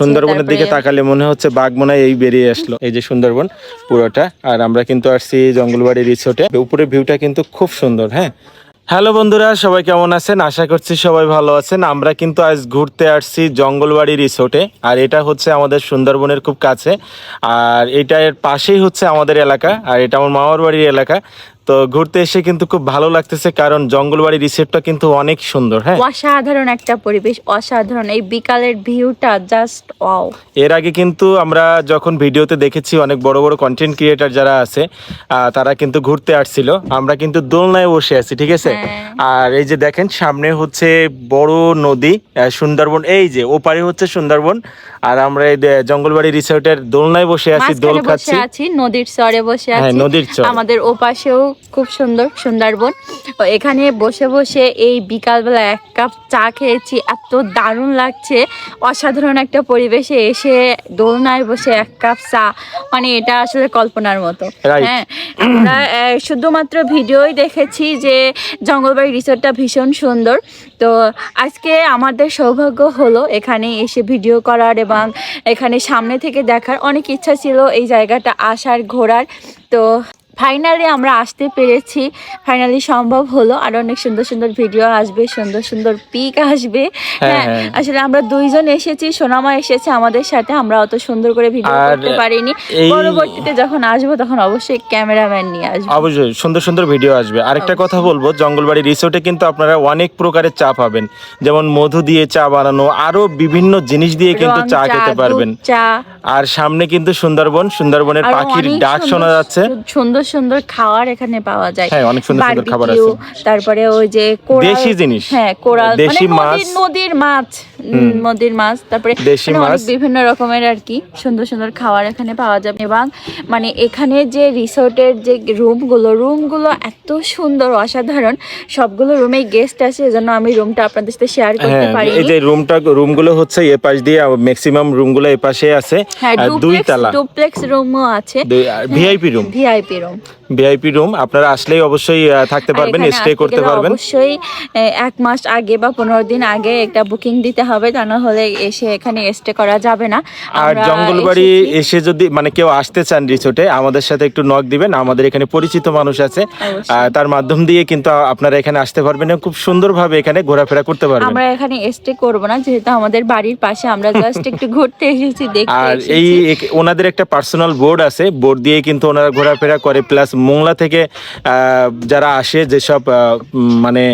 সুন্দরবনের দিকে তাকালে মনে হচ্ছে বাঘ মনে এই বেরিয়ে আসলো। এই যে সুন্দরবন পুরোটা আর আমরা কিন্তু আসছি জঙ্গলবাড়ি রিসোর্টে উপরে ভিউটা কিন্তু খুব সুন্দর হ্যাঁ? হ্যালো বন্ধুরা সবাই কেমন আছেন? আশা করছি সবাই ভালো আছেন। আমরা কিন্তু আজ ঘুরতে আসছি জঙ্গলবাড়ি রিসোর্টে আর এটা হচ্ছে আমাদের সুন্দরবনের খুব কাছে। আর এটা এর পাশেই হচ্ছে আমাদের এলাকা আর এটা আমার মামার বাড়ির এলাকা। তো ঘুরতে এসে কিন্তু খুব ভালো লাগতেছে কারণ জঙ্গলবাড়ি রিসোর্টটা কিন্তু অনেক সুন্দর হ্যাঁ? অসাধারণ একটা পরিবেশ অসাধারণ। এই বিকালের ভিউটা জাস্ট ওয়াও এর আগে কিন্তু আমরা যখন ভিডিওতে দেখেছি অনেক বড় বড় কন্টেন্ট ক্রিয়েটার যারা আছে তারা কিন্তু ঘুরতে আসছিল। আমরা কিন্তু দোলনায় বসে আছি ঠিক আছে? হ্যাঁ। আর এই যে দেখেন সামনে হচ্ছে বড় নদী সুন্দরবন এই যে ওপারে হচ্ছে সুন্দরবন। আর আমরা এই জঙ্গলবাড়ি রিসোর্টের দোলনায় বসে আছি দোল খাচ্ছি। নদীর চরে বসে হ্যাঁ, আছি। নদীর চর। আমাদের ওপাশেও খুব সুন্দর সুন্দরবন। এখানে বসে বসে এই বিকালবেলা এক কাপ চা খেয়েছি এত দারুণ লাগছে। অসাধারণ একটা পরিবেশে এসে দোলনায় বসে এক কাপ চা মানে এটা আসলে কল্পনার মতো। হ্যাঁ আমরা শুধুমাত্র ভিডিওই দেখেছি যে জঙ্গলবাড়ি রিসোর্টটা ভীষণ সুন্দর। তো আজকে আমাদের সৌভাগ্য হলো এখানে এসে ভিডিও করার এবং এখানে সামনে থেকে দেখার। অনেক ইচ্ছা ছিল এই জায়গাটা আসার ঘোরার। তো ফাইনালি আমরা আসতে পেরেছি। ফাইনালি সম্ভব হলো। আর অনেক সুন্দর সুন্দর ভিডিও আসবে সুন্দর সুন্দর পিক আসবে। হ্যাঁ হ্যাঁ। আসলে আমরা দুইজন এসেছি সোনামা এসেছে আমাদের সাথে। আমরা অত সুন্দর করে ভিডিও করতে পারিনি। পরবর্তীতে যখন আসব তখন অবশ্যই ক্যামেরাম্যান নিয়ে আসব। অবশ্যই সুন্দর সুন্দর ভিডিও আসবে। আরেকটা কথা বলব জঙ্গলবাড়ি রিসোর্টে কিন্তু আপনারা অনেক প্রকারের চা পাবেন। যেমন মধু দিয়ে চা বানানো আরও বিভিন্ন জিনিস দিয়ে কিন্তু চা খেতে পারবেন। চা। আর সামনে কিন্তু সুন্দরবন সুন্দরবনের পাখির ডাক শোনা যাচ্ছে। সুন্দর সুন্দর খাওয়ার এখানে পাওয়া যায় হ্যাঁ, অনেক সুন্দর সুন্দর খাবার আছে। তারপরে ওই যে কোরাল দেশি জিনিস। হ্যাঁ কোরাল মানে নদীর- মাছ। নদীর মাছ তারপরে মানে। বিভিন্ন রকমের আর কি। সুন্দর সুন্দর খাবার এখানে পাওয়া যাবে। এবং মানে এখানে যে রিসোর্টের যে রুমগুলো রুমগুলো এত সুন্দর অসাধারণ। সবগুলো রুমে গেস্ট আছে এজন্য আমি রুমটা আপনাদের সাথে শেয়ার করতে পারি এই যে রুমটা রুমগুলো হচ্ছে এ পাশ দিয়ে ম্যাক্সিমাম রুমগুলো এ পাশে আছে। হ্যাঁ আর দুই তালা। ডুপ্লেক্স রুমও আছে। VIP room VIP room VIP room আপনারা আসলেই অবশ্যই থাকতে পারবেন স্টে করতে পারবেন। অবশ্যই এক মাস আগে বা পনেরো দিন আগে একটা বুকিং দিতে হবে তা না হলে এসে এখানে স্টে করা যাবে না। আর জঙ্গলবাড়ি এসে যদি মানে কেউ আসতে চান রিসোর্টে আমাদের সাথে একটু নক দিবেন আমাদের এখানে পরিচিত মানুষ আছে। তার মাধ্যম দিয়ে কিন্তু আপনারা এখানে আসতে পারবেন এবং খুব সুন্দরভাবে এখানে ঘোরাফেরা করতে পারবেন। আমরা এখানে স্টে করব না যেহেতু আমাদের বাড়ির পাশে আমরা জাস্ট একটু ঘুরতে এসেছি দেখতে আর এই ওনাদের একটা পার্সোনাল বোর্ড আছে বোর্ড দিয়ে কিন্তু ওনারা ঘোরাফেরা করে প্লাস মোংলা থেকে যারা আসে যেসব মানে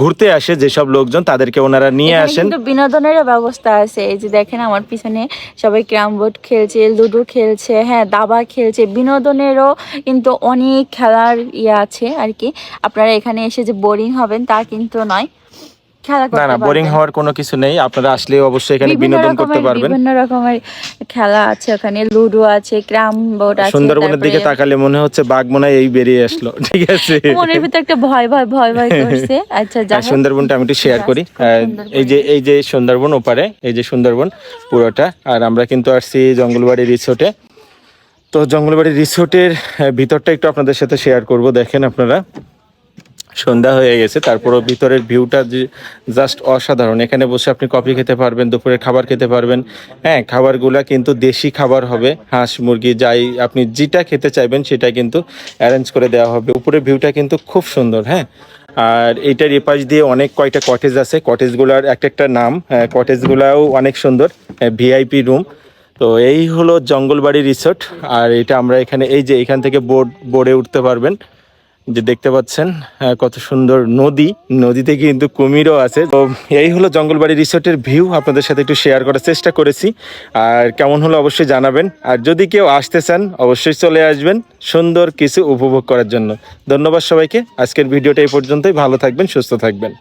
ঘুরতে আসে যেসব লোকজন তাদেরকে ওনারা নিয়ে আসেন। বিনোদনের বিনোদনেরও ব্যবস্থা আছে। এই যে দেখেন আমার পিছনে সবাই ক্যারাম বোর্ড খেলছে লুডো খেলছে হ্যাঁ দাবা খেলছে। বিনোদনেরও কিন্তু অনেক খেলার ইয়ে আছে আর কি। আপনারা এখানে এসে যে বোরিং হবেন তা কিন্তু নয়। খেলা না করতে না বোরিং হওয়ার কোনো কিছু নেই। আপনারা আসলে অবশ্যই এখানে বিনোদন করতে পারবেন। বিভিন্ন রকমের খেলা আছে ওখানে লুডো আছে ক্রাম বোর্ড আছে সুন্দরবনের দিকে তাকালে মনে হচ্ছে বাঘ মনে এই বেরিয়ে আসলো। ঠিক আছে। মনের ভিতরে একটা ভয় ভয় ভয় ভয় করছে। আচ্ছা যাই সুন্দরবনটা আমি একটু শেয়ার করি। আহ, এই যে এই যে সুন্দরবন ওপারে এই যে সুন্দরবন পুরোটা আর আমরা কিন্তু আসছি জঙ্গলবাড়ি রিসোর্টে তো জঙ্গলবাড়ি রিসোর্টের ভিতরটা একটু আপনাদের সাথে শেয়ার করব দেখেন আপনারা। সন্ধ্যা হয়ে গেছে, তারপরও ভিতরের ভিউটা জাস্ট অসাধারণ। এখানে বসে আপনি কফি খেতে পারবেন, দুপুরে খাবার খেতে পারবেন। হ্যাঁ খাবারগুলা কিন্তু দেশি খাবার হবে, হাঁস, মুরগি, যাই আপনি যেটা খেতে চাইবেন সেটা কিন্তু অ্যারেঞ্জ করে দেওয়া হবে। উপরে ভিউটা কিন্তু খুব সুন্দর হ্যাঁ। আর এইটার এপাশ দিয়ে অনেক কয়টা কটেজ আছে কটেজগুলার একটা একটা নাম কটেজগুলাও অনেক সুন্দর ভিআইপি রুম তো এই হলো জঙ্গলবাড়ি রিসোর্ট আর এটা আমরা এখানে এই যে এখান থেকে বোর্ড বোর্ডে উঠতে পারবেন। যে দেখতে পাচ্ছেন কত সুন্দর নদী। নদীতে কিন্তু কুমিরও আছে। তো এই হলো জঙ্গলবাড়ি রিসোর্টের ভিউ। আপনাদের সাথে একটু শেয়ার করার চেষ্টা করেছি। আর কেমন হলো অবশ্যই জানাবেন। আর যদি কেউ আসতে চান, অবশ্যই চলে আসবেন সুন্দর কিছু উপভোগ করার জন্য। ধন্যবাদ সবাইকে। আজকের ভিডিওটা এই পর্যন্তই। ভালো থাকবেন, সুস্থ থাকবেন।